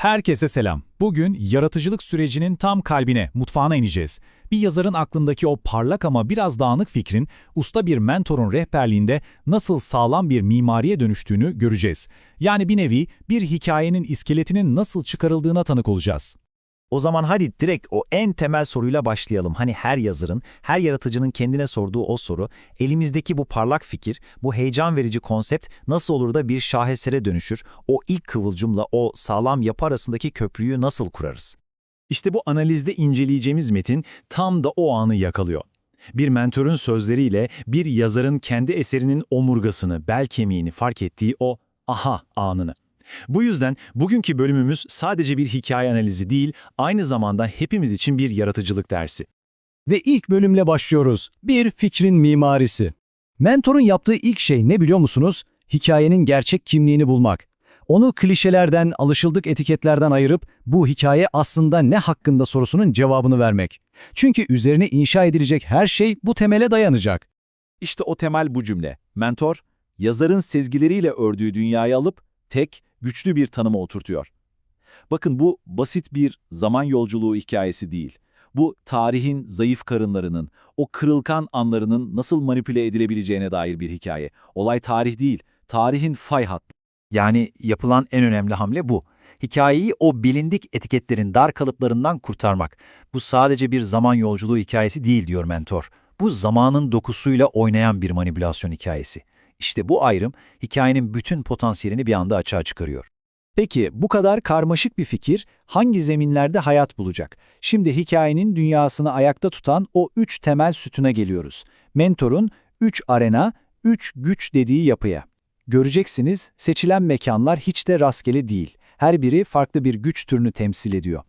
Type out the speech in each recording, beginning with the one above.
Herkese selam. Bugün yaratıcılık sürecinin tam kalbine, mutfağına ineceğiz. Bir yazarın aklındaki o parlak ama biraz dağınık fikrin usta bir mentorun rehberliğinde nasıl sağlam bir mimariye dönüştüğünü göreceğiz. Yani bir nevi bir hikayenin iskeletinin nasıl çıkarıldığına tanık olacağız. O zaman hadi direkt o en temel soruyla başlayalım. Hani her yazarın, her yaratıcının kendine sorduğu o soru, elimizdeki bu parlak fikir, bu heyecan verici konsept nasıl olur da bir şahesere dönüşür? O ilk kıvılcımla o sağlam yapı arasındaki köprüyü nasıl kurarız? İşte bu analizde inceleyeceğimiz metin tam da o anı yakalıyor. Bir mentörün sözleriyle bir yazarın kendi eserinin omurgasını, bel kemiğini fark ettiği o aha anını. Bu yüzden bugünkü bölümümüz sadece bir hikaye analizi değil, aynı zamanda hepimiz için bir yaratıcılık dersi. Ve ilk bölümle başlıyoruz. Bir fikrin mimarisi. Mentorun yaptığı ilk şey ne biliyor musunuz? Hikayenin gerçek kimliğini bulmak. Onu klişelerden, alışıldık etiketlerden ayırıp bu hikaye aslında ne hakkında sorusunun cevabını vermek. Çünkü üzerine inşa edilecek her şey bu temele dayanacak. İşte o temel bu cümle. Mentor, yazarın sezgileriyle ördüğü dünyayı alıp tek, güçlü bir tanıma oturtuyor. Bakın bu basit bir zaman yolculuğu hikayesi değil. Bu tarihin zayıf karınlarının, o kırılgan anlarının nasıl manipüle edilebileceğine dair bir hikaye. Olay tarih değil, tarihin fay hattı. Yani yapılan en önemli hamle bu. Hikayeyi o bilindik etiketlerin dar kalıplarından kurtarmak. Bu sadece bir zaman yolculuğu hikayesi değil diyor mentor. Bu zamanın dokusuyla oynayan bir manipülasyon hikayesi. İşte bu ayrım hikayenin bütün potansiyelini bir anda açığa çıkarıyor. Peki bu kadar karmaşık bir fikir hangi zeminlerde hayat bulacak? Şimdi hikayenin dünyasını ayakta tutan o üç temel sütuna geliyoruz. Mentorun üç arena, üç güç dediği yapıya. Göreceksiniz seçilen mekanlar hiç de rastgele değil. Her biri farklı bir güç türünü temsil ediyor.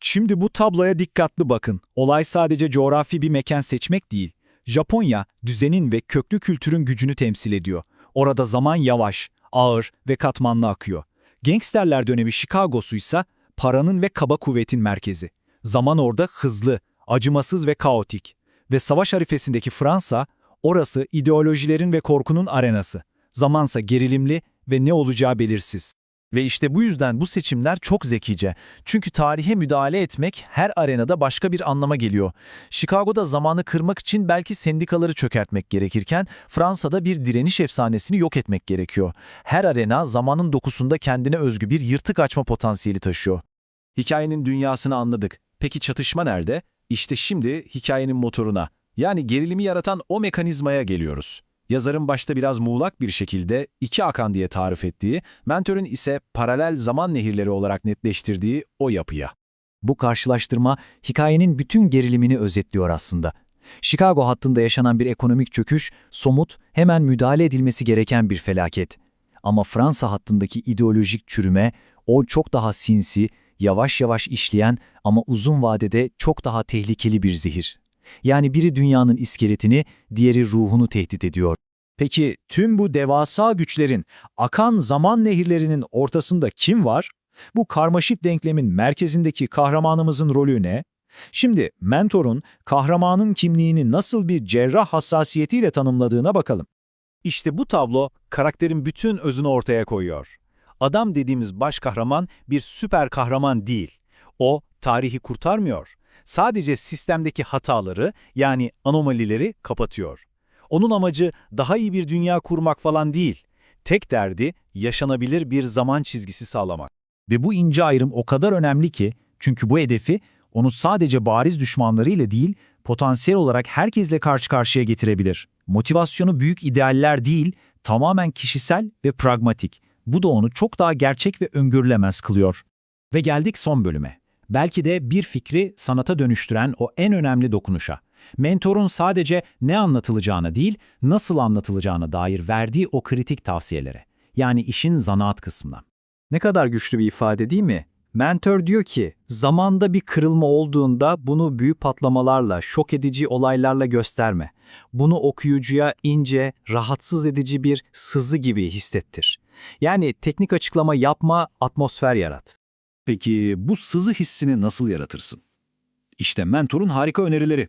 Şimdi bu tabloya dikkatli bakın. Olay sadece coğrafi bir mekan seçmek değil. Japonya, düzenin ve köklü kültürün gücünü temsil ediyor. Orada zaman yavaş, ağır ve katmanlı akıyor. Gangsterler dönemi Chicago'su ise paranın ve kaba kuvvetin merkezi. Zaman orada hızlı, acımasız ve kaotik. Ve savaş harifesindeki Fransa, orası ideolojilerin ve korkunun arenası. Zamansa gerilimli ve ne olacağı belirsiz. Ve işte bu yüzden bu seçimler çok zekice. Çünkü tarihe müdahale etmek her arenada başka bir anlama geliyor. Chicago'da zamanı kırmak için belki sendikaları çökertmek gerekirken Fransa'da bir direniş efsanesini yok etmek gerekiyor. Her arena zamanın dokusunda kendine özgü bir yırtık açma potansiyeli taşıyor. Hikayenin dünyasını anladık. Peki çatışma nerede? İşte şimdi hikayenin motoruna, yani gerilimi yaratan o mekanizmaya geliyoruz. Yazarın başta biraz muğlak bir şekilde iki akan diye tarif ettiği, mentörün ise paralel zaman nehirleri olarak netleştirdiği o yapıya. Bu karşılaştırma hikayenin bütün gerilimini özetliyor aslında. Chicago hattında yaşanan bir ekonomik çöküş, somut, hemen müdahale edilmesi gereken bir felaket. Ama Fransa hattındaki ideolojik çürüme, o çok daha sinsi, yavaş yavaş işleyen ama uzun vadede çok daha tehlikeli bir zehir. Yani biri dünyanın iskeletini, diğeri ruhunu tehdit ediyor. Peki tüm bu devasa güçlerin, akan zaman nehirlerinin ortasında kim var? Bu karmaşık denklemin merkezindeki kahramanımızın rolü ne? Şimdi mentorun kahramanın kimliğini nasıl bir cerrah hassasiyetiyle tanımladığına bakalım. İşte bu tablo karakterin bütün özünü ortaya koyuyor. Adam dediğimiz baş kahraman bir süper kahraman değil. O tarihi kurtarmıyor. Sadece sistemdeki hataları yani anomalileri kapatıyor. Onun amacı daha iyi bir dünya kurmak falan değil. Tek derdi yaşanabilir bir zaman çizgisi sağlamak. Ve bu ince ayrım o kadar önemli ki çünkü bu hedefi onu sadece bariz düşmanlarıyla değil, potansiyel olarak herkesle karşı karşıya getirebilir. Motivasyonu büyük idealler değil, tamamen kişisel ve pragmatik. Bu da onu çok daha gerçek ve öngörülemez kılıyor. Ve geldik son bölüme. Belki de bir fikri sanata dönüştüren o en önemli dokunuşa. Mentorun sadece ne anlatılacağına değil, nasıl anlatılacağına dair verdiği o kritik tavsiyelere. Yani işin zanaat kısmına. Ne kadar güçlü bir ifade değil mi? Mentor diyor ki, zamanda bir kırılma olduğunda bunu büyük patlamalarla, şok edici olaylarla gösterme. Bunu okuyucuya ince, rahatsız edici bir sızı gibi hissettir. Yani teknik açıklama yapma, atmosfer yarat. Peki bu sızı hissini nasıl yaratırsın? İşte mentorun harika önerileri.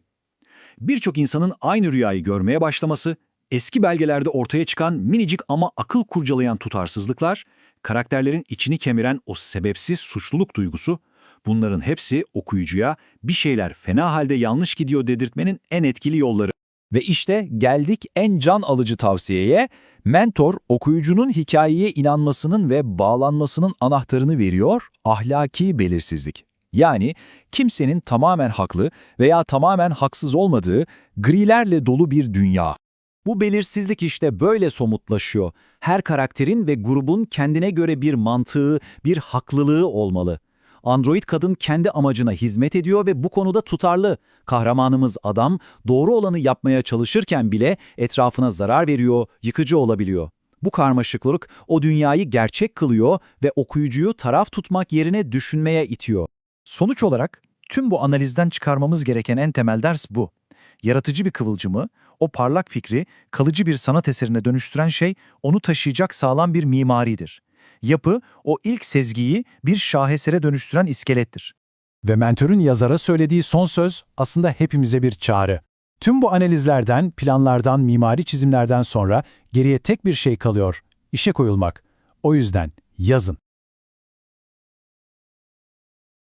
Birçok insanın aynı rüyayı görmeye başlaması, eski belgelerde ortaya çıkan minicik ama akıl kurcalayan tutarsızlıklar, karakterlerin içini kemiren o sebepsiz suçluluk duygusu, bunların hepsi okuyucuya bir şeyler fena halde yanlış gidiyor dedirtmenin en etkili yolları. Ve işte geldik en can alıcı tavsiyeye. Mentor, okuyucunun hikayeye inanmasının ve bağlanmasının anahtarını veriyor, ahlaki belirsizlik. Yani kimsenin tamamen haklı veya tamamen haksız olmadığı grilerle dolu bir dünya. Bu belirsizlik işte böyle somutlaşıyor. Her karakterin ve grubun kendine göre bir mantığı, bir haklılığı olmalı. Android kadın kendi amacına hizmet ediyor ve bu konuda tutarlı. Kahramanımız adam doğru olanı yapmaya çalışırken bile etrafına zarar veriyor, yıkıcı olabiliyor. Bu karmaşıklık o dünyayı gerçek kılıyor ve okuyucuyu taraf tutmak yerine düşünmeye itiyor. Sonuç olarak tüm bu analizden çıkarmamız gereken en temel ders bu. Yaratıcı bir kıvılcımı, o parlak fikri kalıcı bir sanat eserine dönüştüren şey onu taşıyacak sağlam bir mimaridir. Yapı, o ilk sezgiyi bir şahesere dönüştüren iskelettir. Ve mentörün yazara söylediği son söz aslında hepimize bir çağrı. Tüm bu analizlerden, planlardan, mimari çizimlerden sonra geriye tek bir şey kalıyor. İşe koyulmak. O yüzden yazın.